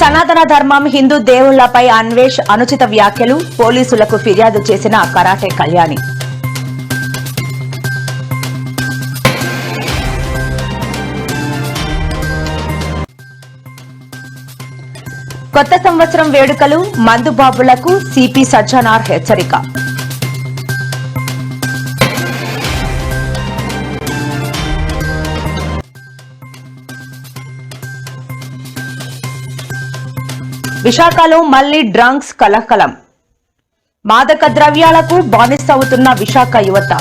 సనాతన ధర్మం హిందూ దేవుళ్ళపై అన్వేష్ అనుచిత వ్యాఖ్యలు పోలీసులకు ఫిర్యాదు చేసిన కరాటే కళ్యాణి. కొత్త సంవత్సరం వేడుకలు మందుబాబులకు సిపి సజ్జనార్ హెచ్చరిక. విశాఖలో మళ్ళీ డ్రంక్స్ కలకలం. మాదక ద్రవ్యాలకు బానిసవుతున్న విశాఖ యువత.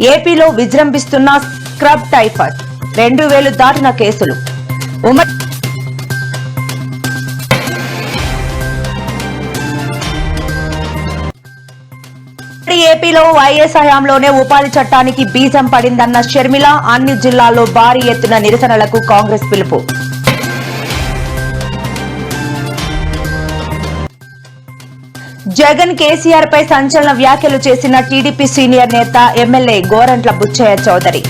ఏపీలో విజృంభిస్తున్న స్క్రబ్ టైఫాయిడ్. రెండు వేలు దాటిన కేసులు. ఉమ్మడి ఏపీలో వైఎస్ హయాంలోనే ఉపాధి చట్టానికి బీజం పడిందన్న షర్మిల అన్ని జిల్లాల్లో భారీ ఎత్తున నిరసనలకు కాంగ్రెస్ పిలుపు. జగన్ కేసీఆర్ పై సంచలన వ్యాఖ్యలు చేసిన టీడీపీ సీనియర్ నేత ఎమ్మెల్యే గోరంట్ల బుచ్చయ్య చౌదరి.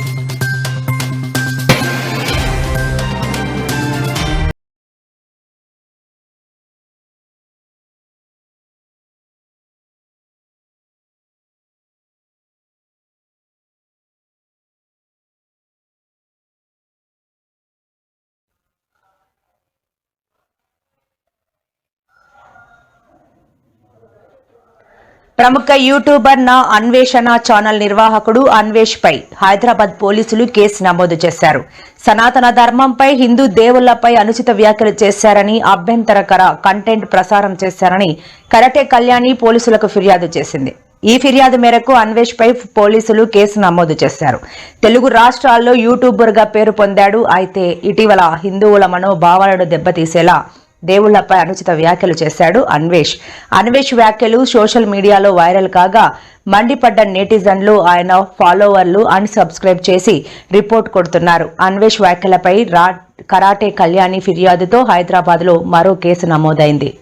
ప్రముఖ యూట్యూబర్ నా అన్వేషణ ఛానల్ నిర్వాహకుడు అన్వేష్ పై హైదరాబాద్ పోలీసులు కేసు నమోదు చేశారు. సనాతన ధర్మంపై హిందూ దేవుళ్ళపై అనుచిత వ్యాఖ్యలు చేశారని అభ్యంతరకర కంటెంట్ ప్రసారం చేశారని కరటే కళ్యాణి పోలీసులకు ఫిర్యాదు చేసింది. ఈ ఫిర్యాదు మేరకు అన్వేష్ పై పోలీసులు కేసు నమోదు చేశారు. తెలుగు రాష్ట్రాల్లో యూట్యూబర్గా పేరు పొందాడు. అయితే ఇటీవల హిందువుల మనోభావాలను దెబ్బతీసేలా దేవుళ్ళపై అనుచిత వ్యాఖ్యలు చేశాడు అన్వేష్. అన్వేష్ వ్యాఖ్యలు సోషల్ మీడియాలో వైరల్ కాగా మండిపడ్డ నెటిజన్లు ఆయన ఫాలోవర్లు అన్సబ్స్క్రైబ్ చేసి రిపోర్ట్ కొడుతున్నారు. అన్వేష్ వ్యాఖ్యలపై రా కరాటే కళ్యాణి ఫిర్యాదుతో హైదరాబాద్లో మరో కేసు నమోదైంది.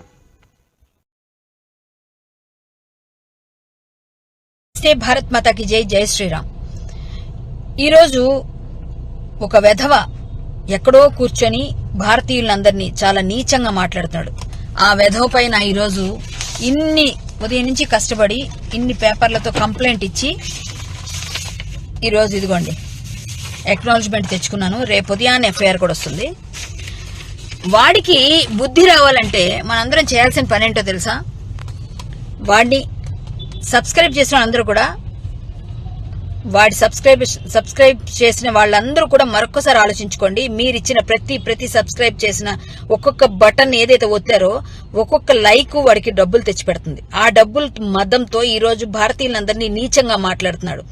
భారత్ మాతాకి జై జై శ్రీరామ్. ఈరోజు ఒక వెధవ ఎక్కడో కూర్చొని భారతీయులందరినీ చాలా నీచంగా మాట్లాడుతున్నాడు ఆ వెధవ పైన ఈరోజు ఇన్ని ఉదయం నుంచి కష్టపడి ఇన్ని పేపర్లతో కంప్లైంట్ ఇచ్చి ఈరోజు ఇదిగోండి ఎక్నాలజ్మెంట్ తెచ్చుకున్నాను. రేపు ఉదయాన్నే ఎఫ్ఐఆర్ కూడా వస్తుంది. వాడికి బుద్ధి రావాలంటే మనందరం చేయాల్సిన పని ఏంటో తెలుసా? వాడిని సబ్స్క్రైబ్ చేసిన వాళ్ళందరూ కూడా వాడి సబ్స్క్రైబ్ సబ్స్క్రైబ్ చేసిన వాళ్ళందరూ కూడా మరొకసారి ఆలోచించుకోండి. మీరు ఇచ్చిన ప్రతి ప్రతి సబ్స్క్రైబ్ చేసిన ఒక్కొక్క బటన్ ఏదైతే ఒత్తారో ఒక్కొక్క లైక్ వాడికి డబ్బులు తెచ్చిపెడుతుంది. ఆ డబ్బుల మదంతో ఈ రోజు భారతీయులందరినీ నీచంగా మాట్లాడుతున్నాడు.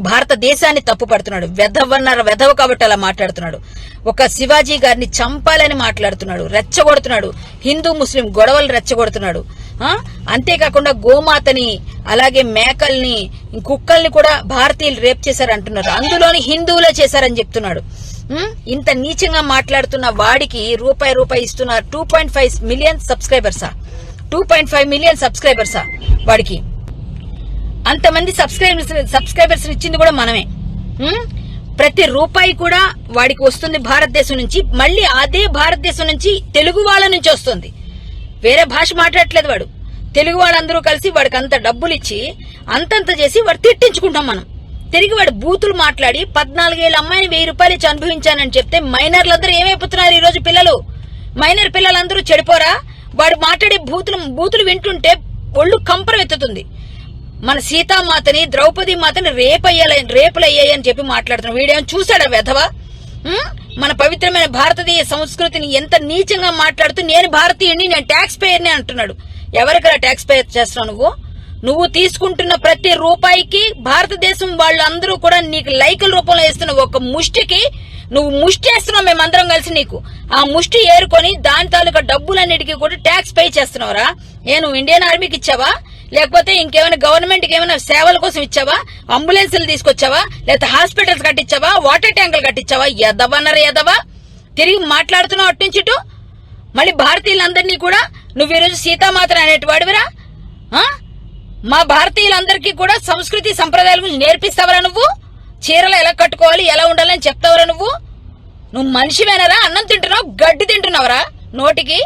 భారతదేశాన్ని తప్పు పడుతున్నాడు. వెధవన్నర వెధవ కాబట్టి అలా మాట్లాడుతున్నాడు. ఒక శివాజీ గారిని చంపాలని మాట్లాడుతున్నాడు. రెచ్చగొడుతున్నాడు. హిందూ ముస్లిం గొడవలు రెచ్చగొడుతున్నాడు. అంతేకాకుండా గోమాతని అలాగే మేకల్ని కుక్కల్ని కూడా భారతీయులు రేప్ చేశారు అంటున్నారు అందులోని హిందువులే చేశారని చెప్తున్నాడు. ఇంత నీచంగా మాట్లాడుతున్న వాడికి రూపాయి రూపాయి ఇస్తున్న టూ పాయింట్ ఫైవ్ మిలియన్ సబ్స్క్రైబర్సా? టూ పాయింట్ ఫైవ్ మిలియన్ సబ్స్క్రైబర్సా వాడికి? అంతమంది సబ్స్క్రైబర్స్ సబ్స్క్రైబర్స్ ఇచ్చింది కూడా మనమే. ప్రతి రూపాయి కూడా వాడికి వస్తుంది భారతదేశం నుంచి మళ్ళీ అదే భారతదేశం నుంచి తెలుగు వాళ్ళ నుంచి వస్తుంది. వేరే భాష మాట్లాడట్లేదు వాడు. తెలుగు వాళ్ళందరూ కలిసి వాడికి అంత డబ్బులు ఇచ్చి అంతంత చేసి వాడు తిట్టించుకుంటాం మనం. తిరిగి వాడు బూతులు మాట్లాడి పద్నాలుగేళ్ళ అమ్మాయిని వెయ్యి రూపాయలు ఇచ్చి అనుభవించానని చెప్తే మైనర్లందరూ ఏమైపోతున్నారు ఈ రోజు పిల్లలు? మైనర్ పిల్లలందరూ చెడిపోరా? వాడు మాట్లాడే బూతులు బూతులు వింటుంటే ఒళ్ళు కంపరం ఎత్తుతుంది. మన సీతామాతని ద్రౌపది మాతని అయ్యాలని రేపులు అయ్యాయని చెప్పి మాట్లాడుతున్నాం. వీడేమో చూశాడా వెధవా? మన పవిత్రమైన భారతదేశ సంస్కృతిని ఎంత నీచంగా మాట్లాడుతూ నేను భారతీయుడిని నేను ట్యాక్స్ పేయర్ని అంటున్నాడు. ఎవరికరా ట్యాక్స్ పేయర్ చేస్తున్నావు నువ్వు? నువ్వు తీసుకుంటున్న ప్రతి రూపాయికి భారతదేశం వాళ్ళందరూ కూడా నీకు లైకుల రూపంలో వేస్తున్న ఒక ముష్టికి నువ్వు ముష్టి వేస్తున్నావు మేమందరం కలిసి నీకు. ఆ ముష్టి ఏరుకొని దాని తాలూకా డబ్బులన్నిటికీ కూడా ట్యాక్స్ పే చేస్తున్నావురా. నేను నువ్వు ఇండియన్ ఆర్మీకి ఇచ్చావా? లేకపోతే ఇంకేమైనా గవర్నమెంట్కి ఏమైనా సేవల కోసం ఇచ్చావా? అంబులెన్సులు తీసుకొచ్చావా? లేకపోతే హాస్పిటల్స్ కట్టించావా? వాటర్ ట్యాంకులు కట్టించావా? ఎదవన్నర ఎదవా? తిరిగి మాట్లాడుతున్నావు అటు నుంచి ఇటు? మళ్ళీ భారతీయులందరినీ కూడా నువ్వు ఈరోజు సీతామాతను అనేటి వాడివిరా? మా భారతీయులందరికీ కూడా సంస్కృతి సంప్రదాయాల గురించి నేర్పిస్తావరా నువ్వు? చీరలు ఎలా కట్టుకోవాలి ఎలా ఉండాలని చెప్తావరా నువ్వు? నువ్వు మనిషివేనరా? అన్నం తింటున్నావు గడ్డి తింటున్నావరా? నోటికి?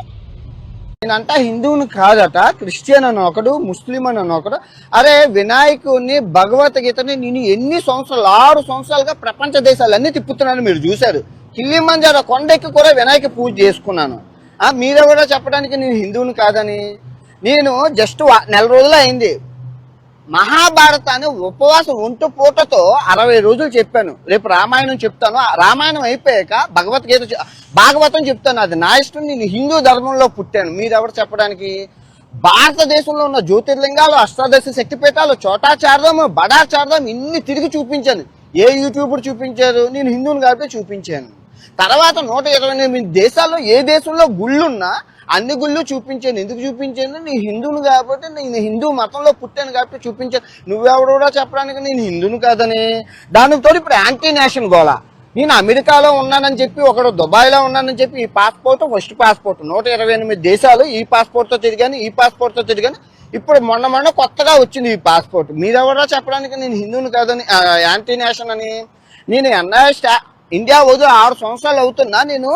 నేనంట హిందువుని కాదట క్రిస్టియన్ అని ఒకడు ముస్లిం అని ఒకడు. అరే వినాయకుడిని భగవద్గీతని నేను ఎన్ని సంవత్సరాలు ఆరు సంవత్సరాలుగా ప్రపంచ దేశాలన్నీ తిప్పుతున్నాను మీరు చూశారు. కిల్లిమంజారో కొండెక్కి కూడా వినాయక పూజ చేసుకున్నాను. ఆ మీరెవరో చెప్పడానికి నేను హిందువుని కాదని. నేను జస్ట్ నెల రోజులు అయింది. మహాభారతాన్ని ఉపవాసం ఒంటు పూటతో అరవై రోజులు చెప్పాను. రేపు రామాయణం చెప్తాను. ఆ రామాయణం అయిపోయాక భగవద్గీత భాగవతం చెప్తాను. అది నా ఇష్టం. నేను హిందూ ధర్మంలో పుట్టాను. మీరెవరు చెప్పడానికి? భారతదేశంలో ఉన్న జ్యోతిర్లింగాలు అష్టాదశ శక్తిపీఠాలు చోటాచారదం బడాచారదం ఇన్ని తిరిగి చూపించాను. ఏ యూట్యూబర్ చూపించారు? నేను హిందువుని కాబట్టి చూపించాను. తర్వాత నూట ఇరవై ఎనిమిది దేశాల్లో ఏ దేశంలో గుళ్ళున్నా అన్ని గుళ్ళు చూపించాను. ఎందుకు చూపించాను? నేను హిందువుని కాబట్టి నేను హిందూ మతంలో పుట్టాను కాబట్టి చూపించాను. నువ్వెవడు కూడా చెప్పడానికి నేను హిందువుని కాదని. దానితో ఇప్పుడు యాంటీ నేషన్ గోళ. నేను అమెరికాలో ఉన్నానని చెప్పి ఒకడు దుబాయ్లో ఉన్నానని చెప్పి ఈ పాస్పోర్ట్ ఫస్ట్ పాస్పోర్ట్ నూట ఇరవై ఎనిమిది దేశాలు ఈ పాస్పోర్ట్తో తిరిగాను ఈ పాస్పోర్ట్తో తిరిగాను. ఇప్పుడు మొన్న మొన్న కొత్తగా వచ్చింది ఈ పాస్పోర్ట్ మీరెవరో చెప్పడానికి నేను హిందువుని కాదని యాంటీ నేషన్ అని. నేను ఎన్ఐ స్టా ఇండియా వదిలి ఆరు సంవత్సరాలు అవుతున్నా. నేను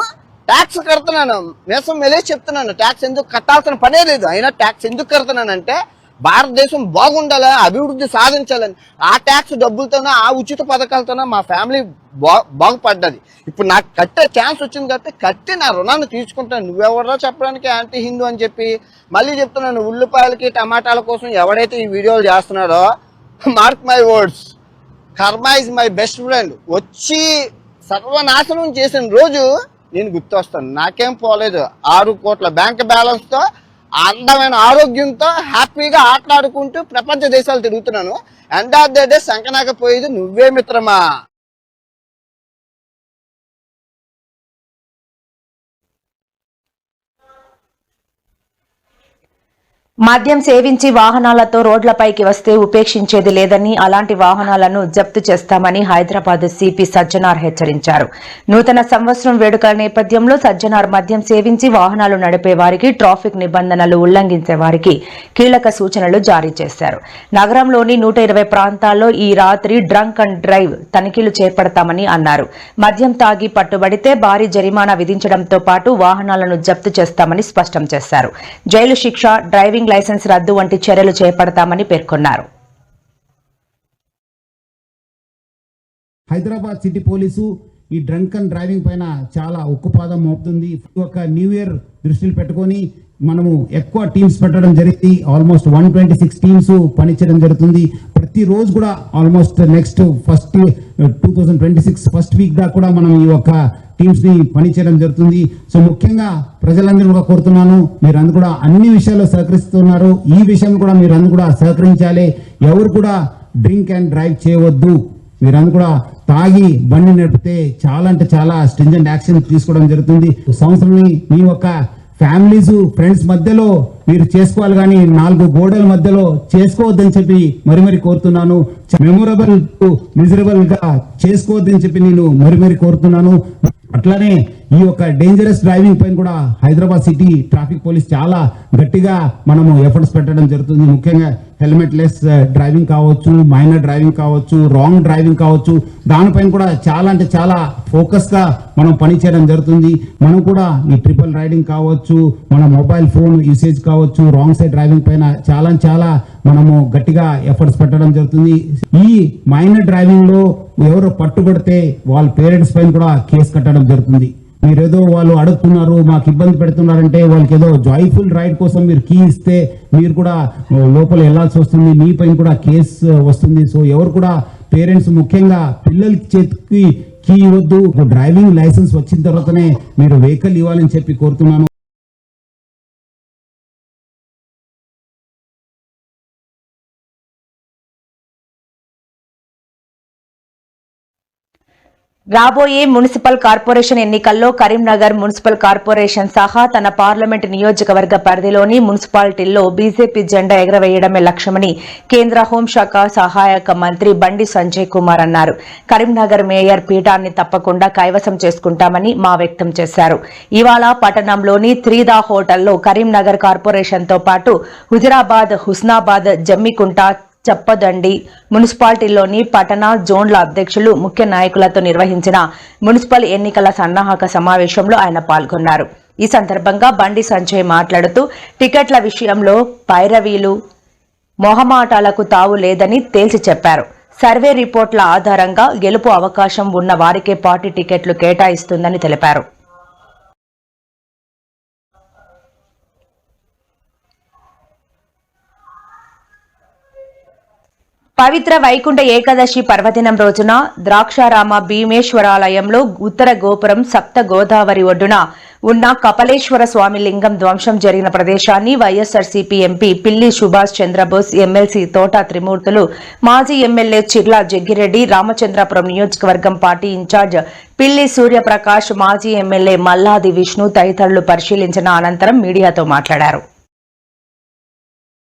ట్యాక్స్ కడుతున్నాను. మేసం మెలే చెప్తున్నాను. ట్యాక్స్ ఎందుకు కట్టాల్సిన పనే లేదు. అయినా ట్యాక్స్ ఎందుకు కడుతున్నానంటే భారతదేశం బాగుండాలి అభివృద్ధి సాధించాలని. ఆ ట్యాక్స్ డబ్బులతోనే ఆ ఉచిత పథకాలతోనే మా ఫ్యామిలీ బా బాగుపడ్డది. ఇప్పుడు నాకు కట్టే ఛాన్స్ వచ్చింది కాబట్టి కట్టి నా రుణాన్ని తీసుకుంటాను. నువ్వెవరో చెప్పడానికి యాంటీ హిందూ అని చెప్పి మళ్ళీ చెప్తున్నాను. ఉల్లిపాయలకి టమాటాల కోసం ఎవడైతే ఈ వీడియోలు చేస్తున్నాడో mark my words karma is my best friend వచ్చి సర్వనాశనం చేసిన రోజు నేను గుర్తొస్తాను. నాకేం పోలేదు. ఆరు కోట్ల బ్యాంక్ బ్యాలెన్స్తో అందమైన ఆరోగ్యంతో హ్యాపీగా ఆటలాడుకుంటూ ప్రపంచ దేశాలు తిరుగుతున్నాను. అండ్ ఆఫ్ ద డే సంకనాకపోయేది నువ్వే మిత్రమా? మద్యం సేవించి వాహనాలతో రోడ్లపైకి వస్తే ఉపేక్షించేది లేదని అలాంటి వాహనాలను జప్తు చేస్తామని హైదరాబాద్ సిపి సజ్జనార్ హెచ్చరించారు. నూతన సంవత్సరం వేడుకల నేపథ్యంలో సజ్జనార్ మద్యం సేవించి వాహనాలు నడిపే వారికి ట్రాఫిక్ నిబంధనలు ఉల్లంఘించే వారికి కీలక సూచనలు జారీ చేశారు. నగరంలోని నూట ఇరవై ప్రాంతాల్లో ఈ రాత్రి డ్రంక్ అండ్ డ్రైవ్ తనిఖీలు చేపడతామని అన్నారు. మద్యం తాగి పట్టుబడితే భారీ జరిమానా విధించడంతో పాటు వాహనాలను జప్తు చేస్తామని స్పష్టం చేశారు. జైలు శిక్ష డ్రైవింగ్ లైసెన్స్ రద్దు వంటి చర్యలు చేపడతామని పేర్కొన్నారు. హైదరాబాద్ సిటీ పోలీసు ఈ డ్రంక్ అండ్ డ్రైవింగ్ పైన చాలా ఉక్కుపాదం మోపుతుంది. ఒక న్యూ ఇయర్ దృష్టిలో పెట్టుకొని మనము ఎక్కువ టీమ్స్ పెట్టడం జరిగింది. Almost one twenty six teams పనిచేయడం జరుగుతుంది. ప్రతి రోజు కూడా almost next first two thousand twenty six first week దాకా కూడా మనం ఈ యొక్క టీమ్స్ని పనిచేయడం జరుగుతుంది. సో ముఖ్యంగా ప్రజలందరూ కూడా కోరుతున్నాను. మీరందరూ కూడా అన్ని విషయాల్లో సహకరిస్తున్నారు. ఈ విషయం కూడా మీరందరూ కూడా సహకరించాలి. ఎవరు కూడా డ్రింక్ అండ్ డ్రైవ్ చేయవద్దు. మీరందరూ కూడా తాగి బండి నడిపితే చాలా అంటే చాలా స్ట్రింజెంట్ యాక్షన్ తీసుకోవడం జరుగుతుంది. సంవత్సరం మీ యొక్క ఫ్యామిలీస్ ఫ్రెండ్స్ మధ్యలో మీరు చేసుకోవాలి కానీ నాలుగు గోడల మధ్యలో చేసుకోవద్దని చెప్పి మరి మరి కోరుతున్నాను. మెమొరబుల్ మిజరబుల్గా చేసుకోవద్దని చెప్పి నేను మరి మరి కోరుతున్నాను. అట్లానే ఈ యొక్క డేంజరస్ డ్రైవింగ్ పైన కూడా హైదరాబాద్ సిటీ ట్రాఫిక్ పోలీస్ చాలా గట్టిగా మనము ఎఫర్ట్స్ పెట్టడం జరుగుతుంది. ముఖ్యంగా హెల్మెట్ లెస్ డ్రైవింగ్ కావచ్చు మైనర్ డ్రైవింగ్ కావచ్చు రాంగ్ డ్రైవింగ్ కావచ్చు. దానిపైన కూడా చాలా అంటే చాలా ఫోకస్గా మనం పని చేయడం జరుగుతుంది. మనం కూడా ఈ ట్రిపుల్ రైడింగ్ కావచ్చు మన మొబైల్ ఫోన్ యూసేజ్ కావచ్చు రాంగ్ సైడ్ డ్రైవింగ్ పైన చాలా చాలా మనము గట్టిగా ఎఫర్ట్స్ పెట్టడం జరుగుతుంది. ఈ మైనర్ డ్రైవింగ్లో ఎవరు పట్టుబడితే వాళ్ళ పేరెంట్స్ పైన కూడా కేసు కట్టడం జరుగుతుంది. మీరేదో వాళ్ళు అడుగుతున్నారు మాకు ఇబ్బంది పెడుతున్నారంటే వాళ్ళకి ఏదో జాయ్ఫుల్ రైడ్ కోసం మీరు కీ ఇస్తే మీరు కూడా లోపల వెళ్ళాల్సి వస్తుంది మీ పైన కూడా కేసు వస్తుంది. సో ఎవరు కూడా పేరెంట్స్ ముఖ్యంగా పిల్లల చేతికి కీ ఇవ్వద్దు. డ్రైవింగ్ లైసెన్స్ వచ్చిన తర్వాతనే మీరు వెహికల్ ఇవ్వాలని చెప్పి కోరుతున్నాను. రాబోయే మున్సిపల్ కార్పొరేషన్ ఎన్నికల్లో కరీంనగర్ మున్సిపల్ కార్పొరేషన్ సహా తన పార్లమెంట్ నియోజకవర్గ పరిధిలోని మున్సిపాలిటీల్లో బీజేపీ జెండా ఎగరవేయడమే లక్ష్యమని కేంద్ర హోంశాఖ సహాయక మంత్రి బండి సంజయ్ కుమార్ అన్నారు. కరీంనగర్ మేయర్ పీఠాన్ని తప్పకుండా కైవసం చేసుకుంటామని మా వ్యక్తం చేశారు. ఇవాళ పట్టణంలోని త్రీదా హోటల్లో కరీంనగర్ కార్పొరేషన్తో పాటు హుజరాబాద్ హుస్నాబాద్ జమ్మికుంట చెప్పదండి. మున్సిపాలిటీలోని పట్టణ జోన్ల అధ్యక్షులు ముఖ్య నాయకులతో నిర్వహించిన మున్సిపల్ ఎన్నికల సన్నాహక సమావేశంలో ఆయన పాల్గొన్నారు. ఈ సందర్భంగా బండి సంజయ్ మాట్లాడుతూ టికెట్ల విషయంలో పైరవీలు మొహమాటాలకు తావు లేదని తేల్చి చెప్పారు. సర్వే రిపోర్ట్ల ఆధారంగా గెలుపు అవకాశం ఉన్న వారికే పార్టీ టికెట్లు కేటాయిస్తుందని తెలిపారు. పవిత్ర వైకుంఠ ఏకాదశి పర్వదినం రోజున ద్రాక్షారామ భీమేశ్వరాలయంలో ఉత్తర గోపురం సప్త గోదావరి ఒడ్డున ఉన్న కపలేశ్వర స్వామి లింగం ధ్వంసం జరిగిన ప్రదేశాన్ని వైఎస్ఆర్సీపీ ఎంపీ పిల్లి సుభాష్ చంద్రబోస్ ఎమ్మెల్సీ తోట త్రిమూర్తులు మాజీ ఎమ్మెల్యే చిర్లా జగ్గిరెడ్డి రామచంద్రాపురం నియోజకవర్గం పార్టీ ఇన్ఛార్జ్ పిల్లి సూర్యప్రకాష్ మాజీ ఎమ్మెల్యే మల్లాది విష్ణు తదితరులు పరిశీలించిన అనంతరం మీడియాతో మాట్లాడారు.